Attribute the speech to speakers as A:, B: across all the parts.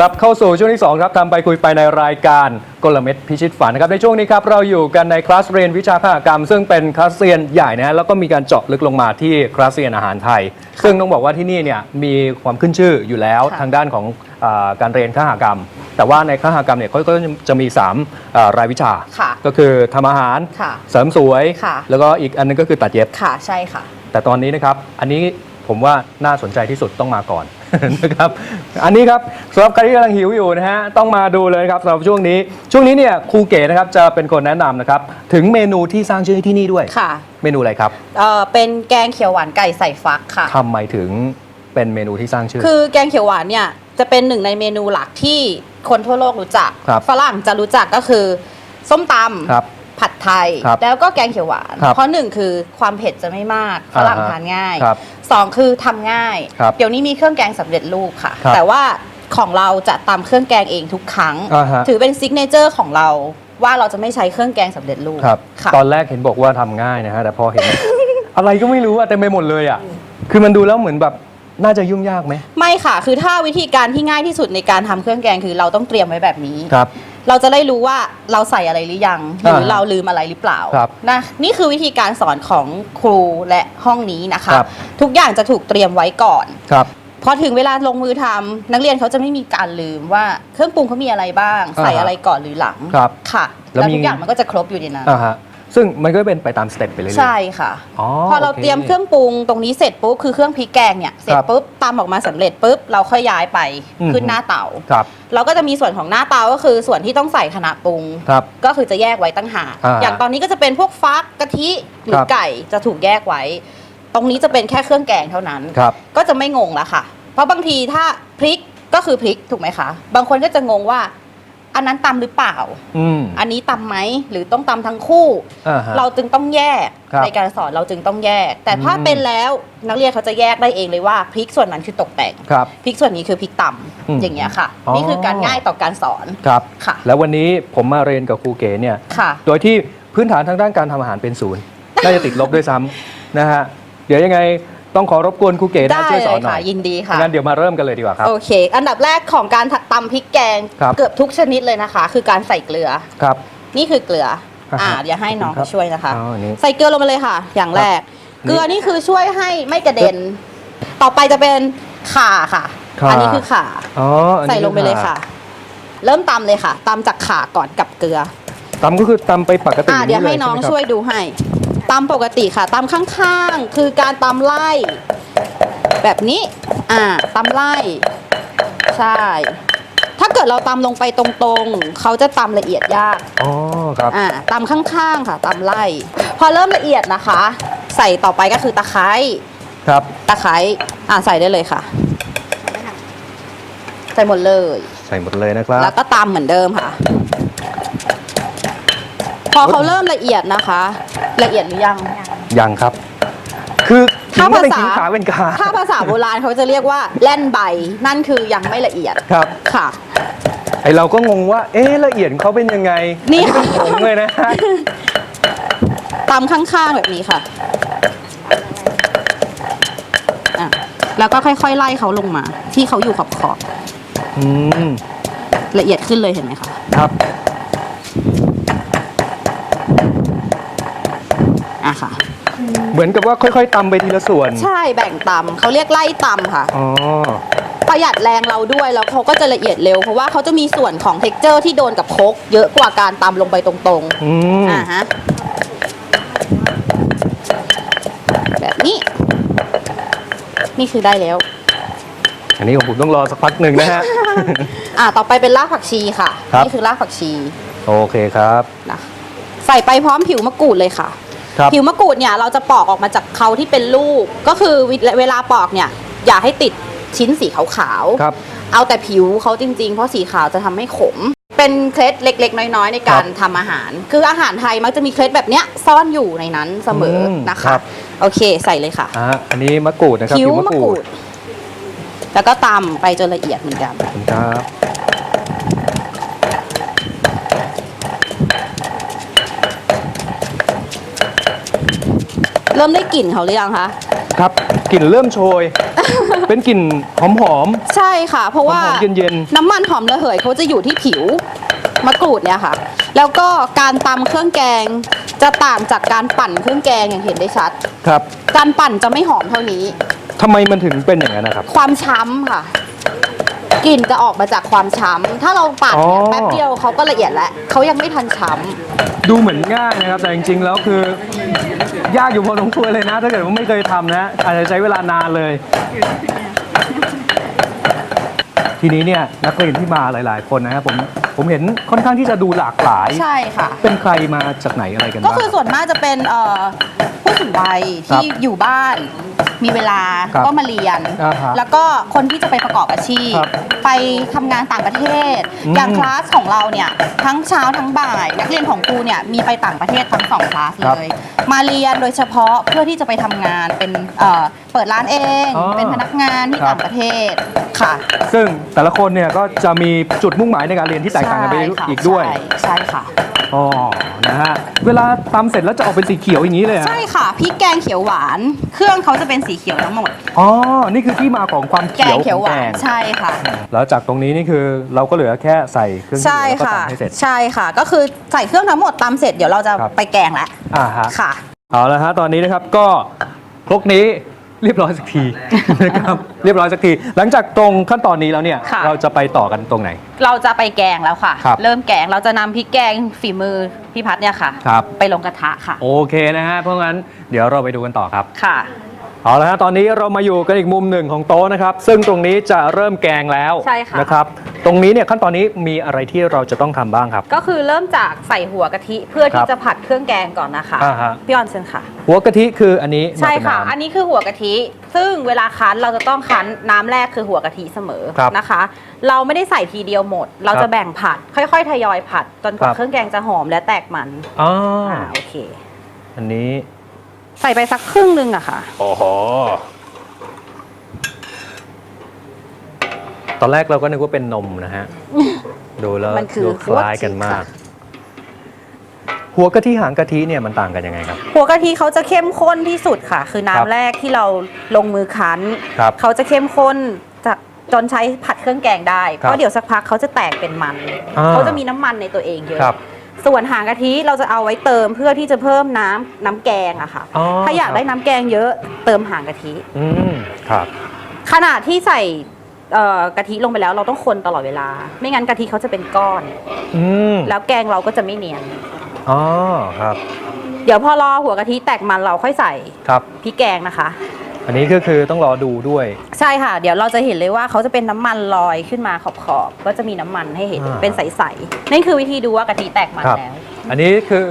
A: กลับเข้าสู่ช่วงที่ 2 ครับทำไปคุยไปในรายการกลเม็ดพิชิตฝันนะครับในช่วงนี้ครับเราอยู่กันในคลาสเรียนวิชาคหกรรม ซึ่งเป็นคลาสเรียนใหญ่นะแล้วก็มีการเจาะลึกลงมาที่คลาสเรียนอาหารไทย ซึ่งต้องบอกว่าที่นี่เนี่ยมีความขึ้นชื่ออยู่แล้วทางด้านของอาการเรียนคหกรรม แต่ว่าในคหกรรมเนี่ยเขาก็จะมี3อ่ารายวิชา
B: ค่ะ
A: ก็คือทำอาหาร
B: ค่ะ
A: เสริมสวย
B: ค่ะ
A: แล้วก็อีกอันนึงก็คือตัดเย็บ
B: ค่ะใช่ค่ะ
A: แต่ตอนนี้นะครับ อันนี้ผมว่าน่าสนใจที่สุดต้องมาก่อน นะครับ อันนี้ครับสำหรับใครที่กำลังหิวอยู่นะฮะ ต้องมาดูเลยนะครับสำหรับช่วงนี้ ช่วงนี้เนี่ยครูเก๋นะครับจะเป็นคนแนะนำนะครับ ถึงเมนูที่สร้างชื่อให้ที่นี่ด้วย
B: ค่ะ
A: เมนูอะไรครับ
B: เอ่อเป็นแกงเขียวหวานไก่ใส่ฟักค่ะ
A: ทำไมถึงเป็นเมนูที่สร้างชื่อ
B: คือแกงเขียวหวานเนี่ย จะเป็นหนึ่งในเมนูหลักที่คนทั่วโลกรู้จัก
A: ครับ
B: ฝรั่งจะรู้จักก็คือ ส้มตำ
A: ครับ
B: ผัดไทย
A: ครับ
B: แล้วก็แกงเขียวหวาน
A: ครับ
B: เพราะหนึ่งคือความเผ็ดจะไม่มากฝรั่ง
A: อ่าฮะ
B: ทานง่าย
A: ครับ
B: สองคือทำง่าย
A: ครับ
B: เดี๋ยวนี้มีเครื่องแกงสำเร็จรูปค่ะ
A: ครับ
B: แต่ว่าของเราจะตำเครื่องแกงเองทุกครั้ง
A: อ่าฮะ
B: ถือเป็นซิกเนเจอร์ของเราว่าเราจะไม่ใช้เครื่องแกงสำเร็จรูป
A: ครับ
B: ค่ะ
A: ตอนแรกเห็นบอกว่าทำง่ายนะฮะแต่พอเห็น อะไรก็ไม่รู้อะเต็มไปหมดเลยอะคือมันดูแล้วเหมือนแบบ น่าจะยุ่งยากไหม
B: ไม่ค่ะ คือถ้าวิธีการที่ง่ายที่สุดในการทำเครื่องแกงคือเราต้องเตรียมไว้แบบนี้
A: ครับ
B: เราจะได้รู้ว่าเราใส่อะไรหรือยัง หรือ
A: อ่าฮะ
B: เราลืมอะไรหรือเปล่า
A: ครับ
B: นะนี่คือวิธีการสอนของครูและห้องนี้นะคะ
A: ครับ
B: ทุกอย่างจะถูกเตรียมไว้ก่อน
A: ครับ
B: พอถึงเวลาลงมือทำนักเรียนเขาจะไม่มีการลืมว่าเครื่องปรุงเขามีอะไรบ้าง ใส่
A: อ่าฮะ
B: อะไรก่อนหรือหลัง
A: ครับ
B: ค่ะ
A: แล้ว
B: แล้ว
A: มี
B: ทุกอย่างมันก็จะครบอยู่ในนั้น
A: อ่าฮะ ซึ่งมันก็เป็นไปตามสเต็ปไปเรื่อยๆ
B: ใช่ค่ะ
A: อ๋อ
B: พอเรา
A: โค
B: เตรียมเครื่องปรุงตรงนี้เสร็จปุ๊บคือเครื่องพริกแกงเนี่ยเสร็จ
A: ครับ
B: ปุ๊บตำออกมาสำเร็จปุ๊บเราค่อยย้ายไป
A: อืม
B: ขึ้นหน้าเตา
A: ครับ
B: เราก็จะมีส่วนของหน้าเตาก็คือส่วนที่ต้องใส่ขณะปรุง
A: ครับ
B: ก็คือจะแยกไว้ตั้งหาก
A: อ่า
B: อย่างตอนนี้ก็จะเป็นพวกฟักกะทิหรื
A: ค
B: อ
A: รับ
B: ไก่จะถูกแยกไว้ ตรงนี้จะเป็นแค่เครื่องแกงเท่านั้น
A: ครับ
B: ก็จะไม่งงละค่ะ เพราะบางทีถ้าพริกก็คือพริกถูกไหมคะ บางคนก็จะงงว่า อันนั้นตำหรือเปล่า
A: อืม
B: อันนี้ตำไหมหรือต้องตำทั้งคู่
A: อ่าฮะ
B: เราจึงต้องแยก
A: ครับ
B: ในการสอนเราจึงต้องแยก แต่ถ้า
A: อืม
B: เป็นแล้วนักเรียนเขาจะแยกได้เองเลยว่าพริกส่วนนั้นคือตกแต่ง
A: ครับ
B: พริกส่วนนี้คือพริกต
A: อืมำ
B: อย่างเงี้ยค่ะ
A: อ๋อ
B: นี่คือการง่ายต่อการสอน
A: ครับ
B: ค่ะ
A: แล้ววันนี้ผมมาเรียนกับครูเก๋เนี่ย
B: ค่ะ
A: โดยที่พื้นฐานทางด้านการทำอาหารเป็นศูนย์ น่าจะติดลบด้วยซ้ำนะฮะ เดี๋ยวยังไง ต้องขอรบกวนครูเก๋นะ
B: ได้
A: ช่วยส
B: เล
A: อน
B: ย
A: หน่
B: ค่ะ
A: อย
B: ยินดีค่ะ
A: งั้นเดี๋ยวมาเริ่มกันเลยดีกว่าครับ
B: โอเค อันดับแรกของการตำพริกแกง
A: ครับ
B: เกือบทุกชนิดเลยนะคะ คือการใส่เกลือ
A: ครับ
B: นี่คือเกลือ
A: อ่าฮะ
B: อ่าเดี๋ยวให้น้อง
A: ครับ
B: เขาช่วยนะคะ
A: อ๋ออันนี้
B: ใส่เกลือลงไปเลยค่ะ อย่างแรก
A: ครับ
B: เกลือนี่คือช่วยให้ไม่กระเด็น ต่อไปจะเป็นข่าค่ะ
A: ข่า
B: อันนี้คือข่า
A: อ๋ออันนี้
B: ใส่ลงไปเลยค่ะ เริ่มตำเลยค่ะตำจากข่าก่อนกับเกลือ
A: ตำก็คือตำไปปกติ
B: อ่าเดี๋ยวให้
A: ล
B: น้อง
A: ช่ไมครับ
B: ช่วยดูให้ ตำปกติค่ะตำข้างๆ คือการตำไล่ แบบนี้ อ่าตำไล่ ใช่ ถ้าเกิดเราตำลงไปตรงๆ เขาจะตำละเอียดยาก
A: อ๋อครับ
B: อ่าตำข้างๆค่ะตำไล่ พอเริ่มละเอียดนะคะ ใส่ต่อไปก็คือตะไคร้
A: ครับ
B: ตะไคร้อ่าใส่ได้เลยค่ะ ใส่หมดเลย
A: ใส่หมดเลยนะครับ
B: แล้วก็ตำเหมือนเดิมค่ะพ อเขาเริ่มละเอียดนะคะ ละเอียดหรือยัง
A: ยังครับ คือขิ
B: ถ้าง
A: ก็เป็น
B: ภาษา
A: ขิงขาเป็นขา
B: ถ้าภาษาโบราณเขาจะเรียกว่าแล่นใบ นั่นคือยังไม่ละเอียด
A: ครับ
B: ค่ะ
A: ไอเราก็งงว่า เอ๊ะละเอียดเขาเป็นยังไง
B: นี่
A: อัเป็นผงเลยนะฮะ
B: ตำข้างๆแบบนี้ค่ะอะ แล้วก็ค่อยๆไล่เขาลงมา ที่เขาอยู่ขอบ
A: อืม
B: ๆละเอียดขึ้นเลยเห็นไหมคะ
A: ครับ
B: อะค่ะ
A: เหมือนกับว่าค่อยๆตำไปทีละส่วน
B: ใช่แบ่งตำเขาเรียกไล่ตำค่ะ
A: อ๋อ
B: ประหยัดแรงเราด้วยแล้วเขาก็จะละเอียดเร็ว เพราะว่าเขาจะมีส่วนของเท็กเจอร์ที่โดนกับโคกเยอะกว่าการตำลงไปตรง
A: อืม
B: ๆอ่าฮะแบบนี้ นี่คือได้แล้ว
A: อันนี้ของผมต้องรอสักพักหนึ่งนะฮะ
B: อ่าต่อไปเป็นรากผักชีค่ะ
A: ครับ
B: นี่คือรากผักชี
A: โอเคครับ
B: นะใส่ไปพร้อมผิวมะกรูดเลยค่ะ
A: ครับ
B: ผิวมะกรูดเนี่ยเราจะปอกออกมาจากเขาที่เป็นลูก ก็คือเวลาปอกเนี่ยอย่าให้ติดชิ้นสีขาวๆ
A: ครับ
B: เอาแต่ผิวเขาจริงๆ เพราะสีขาวจะทำให้ขม เป็นเคล็ดเล็ก ๆ น้อยๆ ในการทำอาหาร คืออาหารไทยมักจะมีเคล็ดแบบเนี้ยซ่อนอยู่ในนั้นเสมออ
A: ม
B: นะ
A: ครั
B: คะ
A: บ
B: โอเคใส่เลยค่ะ
A: อ่าอันนี้มะกรูดนะครับ
B: ผิว
A: ผิว
B: มะกรูด แล้วก็ตำไปจนละเอียดเหมือนกัน
A: ขอบคุณครับ
B: เริ่มได้กลิ่นเขาหรือยังคะ
A: ครับกลิ่นเริ่มโชย เป็นกลิ่นหอม
B: ใช่ค่ะ เพราะว่า
A: หอมๆเย็น
B: น้ำมันหอมระเหยเขาจะอยู่ที่ผิวมะกรูดเนี่ยค่ะ แล้วก็การตำเครื่องแกง จะต่างจากการปั่นเครื่องแกงอย่างเห็นได้ชัด
A: ๆครับ
B: การปั่นจะไม่หอมเท่านี้
A: ทำไมมันถึงเป็นอย่างนั้นนะครับ
B: ความช้ำค่ะ กลิ่นจะออกมาจากความช้ำถ้าเราปั่นเนี่ย
A: อ๋อ
B: แป๊บเดียวเขาก็ละเอียดแล้วเขายังไม่ทันช้
A: ดูเหมือนง่ายนะครับแต่จริงๆแล้วคือยากอยู่พอสมควรเลยนะ ถ้าเกิดว่าไม่เคยทำนะอาจจะใช้เวลานานเลย ทีนี้เนี่ยนักเรียนที่มาหลายๆ คนนะครับผมผมเห็นค่อนข้างที่จะดูหลากหลายำ
B: ใช่ค่ะ
A: เป็นใครมาจากไหนอะไรกัน
B: ก็
A: บ้าง
B: คือส่วนมากจะเป็นเอ่อผู้สูงวัย
A: ครับ
B: ที่อยู่บ้านมีเวลา
A: ครับ
B: ก็มาเรียน
A: อ่าฮะ
B: แล้วก็คนที่จะไปประกอบอาชีพ
A: ครับ
B: ไปทำงานต่างประเทศ
A: อืม
B: อย่างคลาสของเราเนี่ยทั้งเช้าทั้งบ่าย นักเรียนของครูเนี่ยมีไปต่างประเทศทั้งสองคลาส
A: ครับ
B: เลย มาเรียนโดยเฉพาะเพื่อที่จะไปทำงานเป็นเอ่อเปิดร้านเอง
A: อ๋อ
B: เป็นพนักงานที่
A: ครับ
B: ต่างประเทศค่ะ
A: ซึ่งแต่ละคนเนี่ยก็จะมีจุดมุ่งหมายในการเรียนที่แตกต่างกันไป
B: ใช่ค่ะ
A: อีกด้วย
B: ใช่ใช่ค่ะ
A: อ๋อ นะฮะ เวลาตำเสร็จแล้วจะออกเป็นสีเขียวอย่างนี้เลยเหรอ
B: ใช่ค่ะพริกแกงเขียวหวาน เครื่องเขาจะเป็นสีเขียวทั้งหมด
A: อ๋อ นี่คือที่มาของความ
B: แก
A: เขีย
B: ง
A: ว
B: เขียว
A: ของ
B: ห
A: แก
B: วาน
A: ง
B: ใช่ค่ะ
A: แล้วจากตรงนี้นี่คือเราก็เหลือแค่ใส่เครื่อง
B: ใช่
A: แล้วก็
B: ค่ะ
A: ตำให้เสร็จ
B: ใช่ค่ะ ก็คือใส่เครื่องทั้งหมดตำเสร็จเดี๋ยวเราจะ
A: ครับ
B: ไปแกงแล้ว
A: อ่าฮะ
B: ค่ะ
A: เอาละฮะตอนนี้นะครับก็ครกนี้เรียบร้อยสักที นะครับเรียบร้อยสักที หลังจากตรงขั้นตอนนี้แล้วเนี่ย
B: ค่ะ
A: เราจะไปต่อกันตรงไหน
B: เราจะไปแกงแล้วค่ะ
A: ครับ
B: เริ่มแกงเราจะนำพริกแกงฝีมือพี่พัดเนี่ยค่ะ
A: ครับ
B: ไปลงกระทะค่ะ
A: โอเคนะฮะเพราะงั้นเดี๋ยวเราไปดูกันต่อครับ
B: ค่ะ
A: เอาละฮะตอนนี้เรามาอยู่กันอีกมุมหนึ่งของโต๊ะนะครับ ซึ่งตรงนี้จะเริ่มแกงแล้ว
B: ใช่ค่ะ
A: นะครับ ตรงนี้เนี่ยขั้นตอนนี้มีอะไรที่เราจะต้องทำบ้างครับ
B: ก็คือเริ่มจากใส่หัวกะทิเพื่อ
A: ครั
B: ที่
A: บ
B: จะผัดเครื่องแกงก่อนนะคะ
A: อ่าฮะ
B: พี่ออนเชิญค่ะ
A: หัวกะทิคืออันนี้
B: ใช่ค่ะ
A: มาเป็นน้ำ
B: อันนี้คือหัวกะทิ ซึ่งเวลาคั้นเราจะต้องคั้นน้ำแรกคือหัวกะทิเสมอ
A: ครับ
B: นะคะ เราไม่ได้ใส่ทีเดียวหมด เรา
A: ครั
B: จะ
A: บ
B: แบ่งผัด ค่อยๆ ทยอยผัดจนกว่า
A: ครับ
B: เครื่องแกงจะหอมและแตกมัน
A: อ๋อ
B: อ่าโอเค
A: อันนี้
B: ใส่ไปสักครึ่งหนึงอะค่ะ
A: โอ้โหตอนแรกเราก็นึกว่าเป็นนมนะฮะ ดูแล้ว
B: มันคือ
A: ดูคล้ายกันมาก
B: หัวจิค่ะ
A: หัวกะทิหางกะทิเนี่ยมันต่างกันยังไงครับ
B: หัวกะทิเขาจะเข้มข้นที่สุดค่ะ คือ
A: ครับ
B: น้ำแรกที่เราลงมือคั้น
A: ครับ
B: เขาจะเข้มข้นจะจนใช้ผัดเครื่องแกงได้
A: ครับ
B: เพราะเดี๋ยวสักพักเขาจะแตกเป็นมัน
A: อ่า
B: เขาจะมีน้ำมันในตัวเองเยอะ
A: ครับ
B: ส่วนหางกะทิเราจะเอาไว้เติมเพื่อที่จะเพิ่มน้ำน้ำแกงอะค่ะ
A: อ๋อ
B: ถ้าอยากได้
A: ครับ
B: น้ำแกงเยอะเติมหางกะทิ
A: อืมครับ
B: ขณะที่ใส่เอ่อกะทิลงไปแล้วเราต้องคนตลอดเวลา ไม่งั้นกะทิเขาจะเป็นก้อน
A: อืม
B: แล้วแกงเราก็จะไม่เนียน
A: อ๋อครับ
B: เดี๋ยวพอรอหัวกะทิแตกมันเราค่อยใส่
A: ครับ
B: พริกแกงนะคะ
A: อันนี้ก็คือต้องรอดูด้วย
B: ใช่ค่ะ เดี๋ยวเราจะเห็นเลยว่าเขาจะเป็นน้ำมันลอยขึ้นมาขอบๆก็จะมีน้ำมันให้เห็น
A: อ่า
B: เป็นใสๆนั่นคือวิธีดูว่ากะทิแตกมัน
A: ครับ
B: แล้ว
A: อันนี้คือ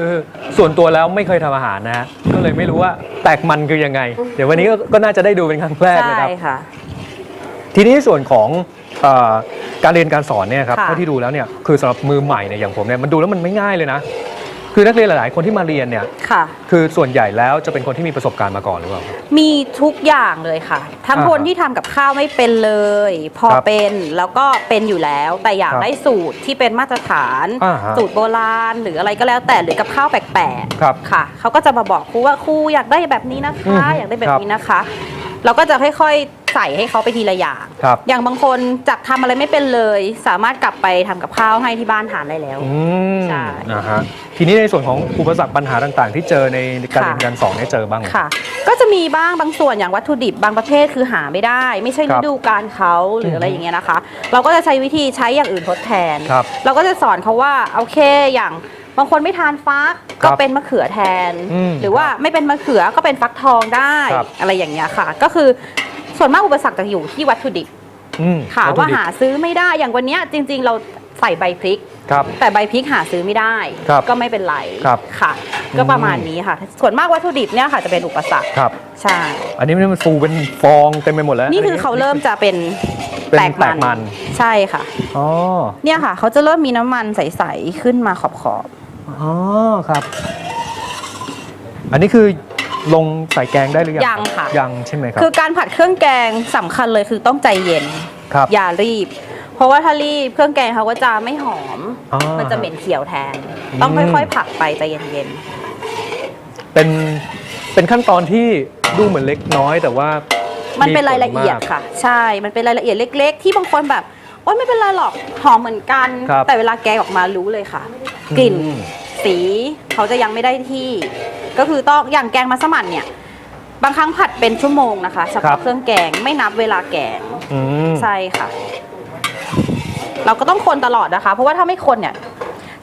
A: ส่วนตัวแล้วไม่เคยทำอาหารนะฮะก็เลยไม่รู้ว่าแตกมันคือยังไง เดี๋ยววันนี้ก็ก็น่าจะได้ดูเป็นครั้งแรกเลย
B: ใช่
A: ครับ
B: ค่ะ
A: ทีนี้ส่วนของเออการเรียนการสอนเนี่ยครับ
B: ค่ะ
A: เท่าที่ดูแล้วเนี่ยคือสำหรับมือใหม่เนี่ยอย่างผมเนี่ยมันดูแล้วมันไม่ง่ายเลยนะ คือนักเรียนหลาย ๆ คนที่มาเรียนเนี่ย
B: ค่ะ
A: คือส่วนใหญ่แล้วจะเป็นคนที่มีประสบการณ์มาก่อนหรือเปล่า
B: มีทุกอย่างเลยค่ะ ทั้ง
A: อ่า
B: คนที่ทำกับข้าวไม่เป็นเลย พอ
A: ครับ
B: เป็นแล้วก็เป็นอยู่แล้ว แต่อยาก
A: ครับ
B: ได้สูตรที่เป็นมาตรฐาน
A: อ่าฮะ
B: สูตรโบราณหรืออะไรก็แล้วแต่หรือกับข้าวแปลก
A: ครับ
B: ๆค่ะเขาก็จะมาบอกครูว่าครูอยากได้แบบนี้นะ
A: อื
B: คะ
A: ม
B: อยากได้แบ
A: ครับบ
B: นี้นะคะ เราก็จะค่อยๆ ใส่ให้เขาไปทีละอย่าง
A: ครับ
B: อย่างบางคนจากทำอะไรไม่เป็นเลย สามารถกลับไปทำกับข้าวให้ที่บ้านทานได้แล้ว
A: อืม
B: ใช่
A: นะฮะทีนี้ในส่วนของอุปสรรคปัญหาต่างๆ ที่เจอในการเรียน
B: ค่ะ
A: การสอนเนี่ยเจอบ้างไหม
B: ค่ะ ก็จะมีบ้างบางส่วนอย่างวัตถุดิบบางประเภทคือหาไม่ได้ ไม่ใช่
A: ครั
B: ฤ
A: บ
B: ดูกาลเขาหรืออะไร
A: อืม
B: อย่างเงี้ยนะคะ เราก็จะใช้วิธีใช้อย่างอื่นทดแทน
A: ครับ
B: เราก็จะสอนเขาว่าโอเคอย่างบางคนไม่ทานฟัก
A: ครั
B: ก็
A: บ
B: เป็นมะเขือแทน
A: อืม
B: หรือว่าไม่เป็นมะเขือก็เป็นฟักทองได้
A: ครับ
B: อะไรอย่างเงี้ยค่ะ ก็คือ ส่วนมากอุปสรรคจะอยู่ที่วัตถุดิบ
A: อืม
B: ค่ะ
A: วัตถุ
B: ว่า
A: ดิบ
B: หาซื้อไม่ได้อย่างวันเนี้ยจริง ๆ เราใส่ใบพริก
A: ครับ
B: แต่ใบพริกหาซื้อไม่ได้
A: ครับ
B: ก็ไม่เป็นไร
A: ครับ
B: ค่ะ ก็ประมาณนี้ค่ะ ส่วนมากวัตถุดิบเนี่ยค่ะจะเป็นอุปสรรค
A: ครับ
B: ใช่
A: อันนี้มันฟูเป็นฟองเต็มไปหมดแล้ว
B: นี่คือเขาเริ่มจะเป็น
A: เป็น
B: แตก
A: แตกมั
B: มันนใช่ค่ะ
A: อ๋อ
B: เนี่ยค่ะ เขาจะเริ่มมีน้ำมันใสๆขึ้นมาขอบ
A: อ๋อครับ อันนี้คือ ลงใส่แกงได้หรือยัง
B: ยังค่ะ
A: ยังใช่ไหมค
B: ๆ
A: รับ
B: คือการผัดเครื่องแกงสำคัญเลยคือต้องใจเย็น
A: ครับ
B: อย่ารีบ เพราะว่าถ้ารีบเครื่องแกงเขาก็จะไม่หอม
A: อ๋อ
B: มันจะเหม็นเขียวแทน ต้อง
A: อืม
B: ค่อยๆผัดไปใจเย็น
A: เป็นเป็นขั้นตอนที่ดูเหมือนเล็กน้อย แต่ว่า
B: มั
A: มัน
B: เป็นรายละเอียดค่ะ ใช่ มันเป็นรายละเอียดเล็ก ๆ ที่บางคนแบบโอ๊ยไม่เป็นไรหรอกหอมเหมือนกัน
A: ครับ
B: แต่เวลาแกงออกมารู้เลยค่ะ กลิ่น
A: อืม
B: สีเขาจะยังไม่ได้ที่ ก็คือต้องอย่างแกงมัสมั่นเนี่ย บางครั้งผัดเป็นชั่วโมงนะคะเฉ
A: ครั
B: พาะ
A: บ
B: เครื่องแกงไม่นับเวลาแกง
A: อืม
B: ใช่ค่ะ เราก็ต้องคนตลอดนะคะ เพราะว่าถ้าไม่คนเนี่ย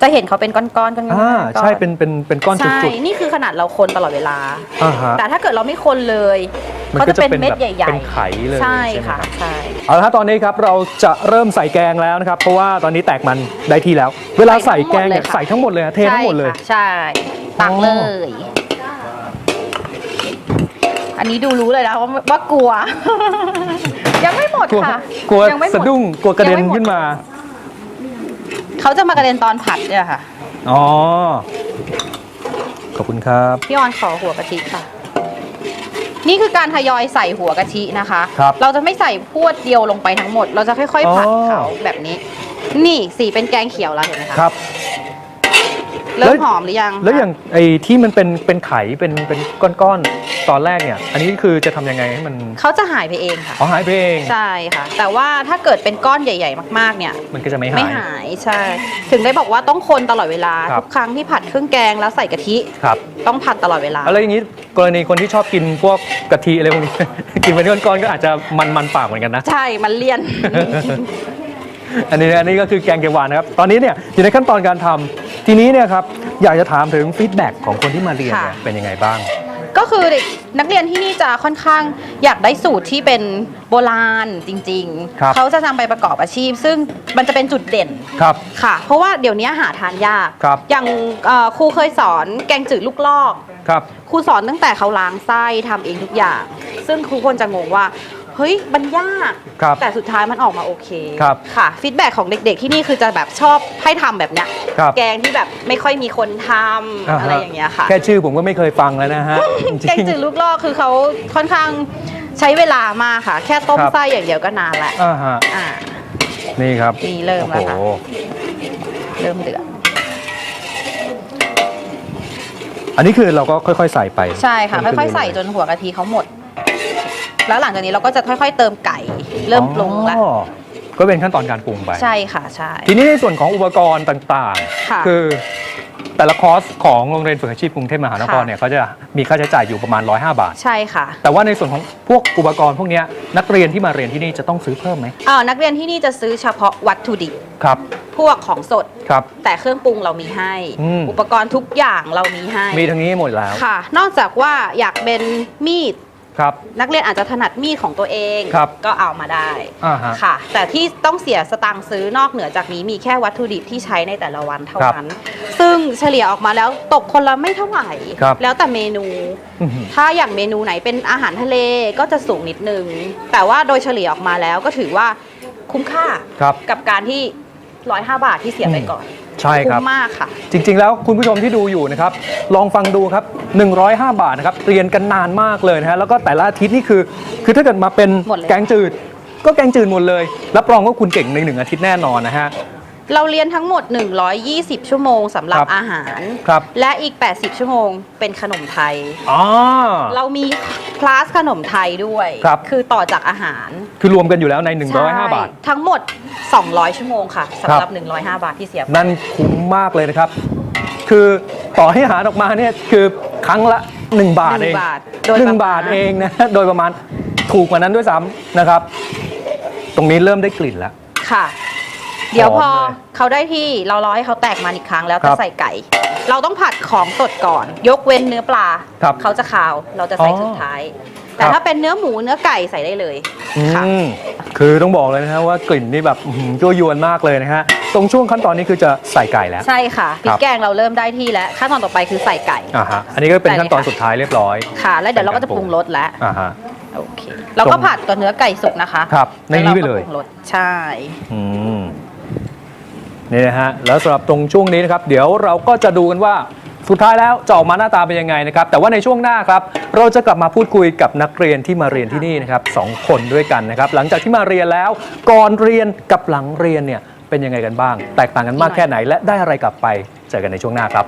B: จะเห็นเขาเป็นก้อนๆก้อนๆก้อนๆ
A: อ่าใช่เป็นเป็นเป็นก้อนจุ
B: ใช่
A: ด
B: นี่คือขนาดเราคนตลอดเวลา
A: ๆอ่าฮะ
B: แต่ถ้าเกิดเราไม่คนเลย
A: มัน
B: เขา
A: ก็
B: จะเป็น
A: จะเป็น
B: เม็ด
A: แบบ
B: ใหญ่
A: เป็นไขเลย
B: ใช่
A: ใช่ไหม
B: ค่ะ
A: ครับ
B: ใช่
A: เอาละครับตอนนี้ครับเราจะเริ่มใส่แกงแล้วนะครับ เพราะว่าตอนนี้แตกมันได้ที่แล้ว เวลาใส่แกงเนี่ย
B: ใส่
A: ใส่
B: ทั้
A: ทั้ง
B: ง
A: ห
B: ห
A: ม
B: ม
A: ด
B: ด
A: เล
B: เลยย
A: อะเททั้งหมดเลย
B: ใช่ค่ะใช่ตัก
A: อ๋อ
B: เลย อันนี้ดูรู้เลยนะว่าว่ากลัว ยังไม่หมด
A: กลัว
B: ค่ะ
A: กลัว
B: ยังไม่หม
A: สะดุ้งกลัวกระเด็น
B: ยังไห
A: ขึ้นมา
B: เขาจะมากระเด็นตอนผัดเนี่ยค่ะ
A: อ๋อ ขอบคุณครับ
B: พี่ออนขอหัวกะทิค่ะ นี่คือการทยอยใส่หัวกะทินะคะ
A: ครับ
B: เราจะไม่ใส่พรวดเดียวลงไปทั้งหมด เราจะค่อย ๆ ผัด
A: อ๋อ
B: เขาแบบนี้ นี่สีเป็นแกงเขียวแล้วเห็นไหมคะ
A: ครับ
B: เริ่
A: แล้
B: ม
A: ว
B: หอมหรือยัง
A: แล้วอย่างไอ้ที่มันเป็นเป็นไขเป็นเป็นก้อนๆตอนแรกเนี่ย อันนี้คือจะทำยังไงให้มัน
B: เขาจะหายไปเองค่ะ
A: อ๋อหายไปเอง
B: ใช่ค่ะ แต่ว่าถ้าเกิดเป็นก้อนใหญ่ ๆ มากๆ เนี่ย
A: มันก็จะไม่หาย
B: ไม่หายใช่ ถึงได้บอกว่าต้องคนตลอดเวลา
A: ครับ
B: ทุกครั้งที่ผัดเครื่องแกงแล้วใส่กะทิ
A: ครับ
B: ต้องผัดตลอดเวลา
A: แล้วอย่างนี้กรณีคนที่ชอบกินพวกกะทิอะไรพวกนี้ กินเป็นก้อนๆก็อาจจะมันมันๆปากเหมือนกันนะ
B: ใช่ มันเลี่ยน
A: อันนี้อันนี้ก็คือแกงเขียวหวานนะครับ ตอนนี้เนี่ยอยู่ในขั้นตอนการทำทีนี้เนี่ยครับอยากจะถามถึงฟีดแบ็กของคนที่มาเรียนเนี่ย
B: ค่ะ
A: เป็นยังไงบ้าง
B: ก็คือเด็กนักเรียนที่นี่จะค่อนข้างอยากได้สูตรที่เป็นโบราณจริง
A: ครับ
B: ๆ เขาจะนำไปประกอบอาชีพ ซึ่งมันจะเป็นจุดเด่น
A: ครับ
B: ค่ะ เพราะว่าเดี๋ยวนี้หาทานยาก
A: ครับ
B: อย่างเอ่อครูเคยสอนแกงจืดลูกลอก
A: ครับ
B: ครูสอนตั้งแต่เขาล้างไส้ทำเองทุกอย่าง ซึ่งครูคนจะงงว่า เฮ้ยมันยาก
A: ครับ
B: แต่สุดท้ายมันออกมาโอเค
A: ครับ
B: ค่ะฟีดแบ็ของเด็กๆที่นี่คือจะแบบชอบให้ทำแบบเนี้ย
A: ครับ
B: แกงที่แบบไม่ค่อยมีคนทำา
A: ฮ
B: อะไรอย่างเงี้ยค่ะ
A: แค่ชื่อผมก็ไม่เคยฟังแล้วนะฮะจ
B: แกง
A: ริง
B: จืดลูกลอกคือเขาค่อนข้างใช้เวลามากค่ะ แค่ต้ม
A: ครับ
B: ไส้อย่างเดียวก็นานแล้ว
A: อ่าฮะ
B: อ่า
A: นี่ครับ
B: นี่เริ่มแล้วค่ะ
A: โอ้โห
B: เริ่มเดือด
A: อันนี้คือเราก็ค่อย ๆ ใส่ไป
B: ใช่ค่ะ
A: จน
B: ค่อยๆใส่จนหัวกะทิเขาหมด แล้วหลังจากนี้เราก็จะค่อยๆ เติมไก่เริ่มปรุงแล้ว
A: อ๋อก็เป็นขั้นตอนการปรุงไป
B: ใช่ค่ะใช่
A: ทีนี้ในส่วนของอุปกรณ์ต่าง
B: ค่ะ
A: ๆ คือแต่ละคอร์สของโรงเรียนฝึกอาชีพกรุงเทพมหานคร
B: ค่ะ
A: เนี่ยเขาจะมีค่าใช้จ่ายอยู่ประมาณ 105 บาท
B: ใช่ค่ะ
A: แต่ว่าในส่วนของพวกอุปกรณ์พวกเนี้ยนักเรียนที่มาเรียนที่นี่จะต้องซื้อเพิ่มไหม
B: เอ่อนักเรียนที่นี่จะซื้อเฉพาะวัตถุดิบ
A: ครับ
B: พวกของสด
A: ครับ
B: แต่เครื่องปรุงเรามีให้
A: อืม
B: อุปกรณ์ทุกอย่างเรามีให้
A: มีทั้งนี้หมดแล้ว
B: ค่ะ นอกจากว่าอยากเป็นมีด
A: ครับ
B: นักเรียนอาจจะถนัดมีดของตัวเอง
A: ครับ
B: ก็เอามาได้
A: อ่าฮะ
B: ค่ะ แต่ที่ต้องเสียสตังค์ซื้อนอกเหนือจากนี้มีแค่วัตถุดิบที่ใช้ในแต่ละวันเท่า
A: ครับ
B: นั้น ซึ่งเฉลี่ยออกมาแล้วตกคนละไม่เท่าไหร่
A: ครับ
B: แล้วแต่เมนู
A: อื้อหือ
B: ถ้าอย่างเมนูไหนเป็นอาหารทะเลก็จะสูงนิดนึง แต่ว่าโดยเฉลี่ยออกมาแล้วก็ถือว่าคุ้มค่า
A: ครับ
B: กับการที่105บาทที่เสียไปก่อน
A: ใช่ครับ
B: คุ้มมากค่ะ
A: จริง ๆ แล้วคุณผู้ชมที่ดูอยู่นะครับ ลองฟังดูครับ 105 บาทนะครับเรียนกันนานมากเลยนะฮะแล้วก็แต่ละอาทิตย์นี่คือ คือถ้าเกิดมาเป็น
B: หมดเลย
A: แกงจืด ก็แกงจืดหมดเลยรับรองว่าคุณเก่งในหนึ่งอาทิตย์แน่นอนนะฮะ
B: เราเรียนทั้งหมด 120 ชั่วโมงสำหรับ
A: ครับ
B: อาหาร
A: ครับ
B: และอีก 80 ชั่วโมงเป็นขนมไทย
A: อ๋อ
B: เรามีคลาสขนมไทยด้วย
A: ครับ
B: คือต่อจากอาหาร
A: คือรวมกันอยู่แล้วใน 105
B: ใช่
A: บาท
B: ทั้งหมด 200 ชั่วโมงค่ะสำหรับ
A: ครับ
B: 105 บาทที่เสียไป
A: นั่นคุ้มมากเลยนะครับ คือต่อให้หารออกมาเนี่ยคือครั้งละ 1 บาท
B: หนึ่
A: เอง
B: งบาทโดย
A: หนึ่
B: ป
A: ง
B: ระมาณ
A: บาทเองนะ โดยประมาณถูกกว่านั้นด้วยซ้ำนะครับ ตรงนี้เริ่มได้กลิ่นแล้ว
B: ค่ะ เดี๋ยวพอ
A: หอมเลย
B: เขาได้ที่เรารอให้เขาแตกมันอีกครั้งแล้ว
A: ครั
B: จะ
A: บ
B: ใส่ไก่ เราต้องผัดของสดก่อน ยกเว้นเนื้อปลา
A: ครับ
B: เขาจะคาวเราจะใส่
A: อ๋อ
B: สุดท้าย แต่
A: ครับ
B: ถ้าเป็นเนื้อหมูเนื้อไก่ใส่ได้เลยค่ะ
A: อืมคือต้องบอกเลยนะฮะว่ากลิ่นนี่แบบอื้อหือยั่วยวนมากเลยนะฮะตรงช่วงขั้นตอนนี้คือจะใส่ไก่แล้ว
B: ใช่ค่ะพริ
A: ครั
B: ก
A: บ
B: แกงเราเริ่มได้ที่แล้วขั้นตอนต่อไปคือใส่ไก่
A: อ่าฮะอันนี้ก็เป็นขั้นตอนสุดท้ายเรียบร้อย
B: ค่ะ แล้วเดี๋ยวเราก็จะปรุงรสแล้ว
A: อ่าฮะ
B: โอเคเราก็ผัดตัวเนื้อไก่สุกนะคะ
A: ครับในนี้ไปเลย
B: แวราก็ปรุงรสใช่
A: อืม นี่นะฮะแล้วสำหรับตรงช่วงนี้นะครับเดี๋ยวเราก็จะดูกันว่าสุดท้ายแล้วจะออกมาหน้าตาเป็นยังไงนะครับแต่ว่าในช่วงหน้าครับเราจะกลับมาพูดคุยกับนักเรียนที่มาเรียนที่นี่นะครับสองคนด้วยกันนะครับหลังจากที่มาเรียนแล้วก่อนเรียนกับหลังเรียนเนี่ยเป็นยังไงกันบ้าง แตกต่างกันมากแค่ไหนและได้อะไรกลับไปเจอกันในช่วงหน้าครับ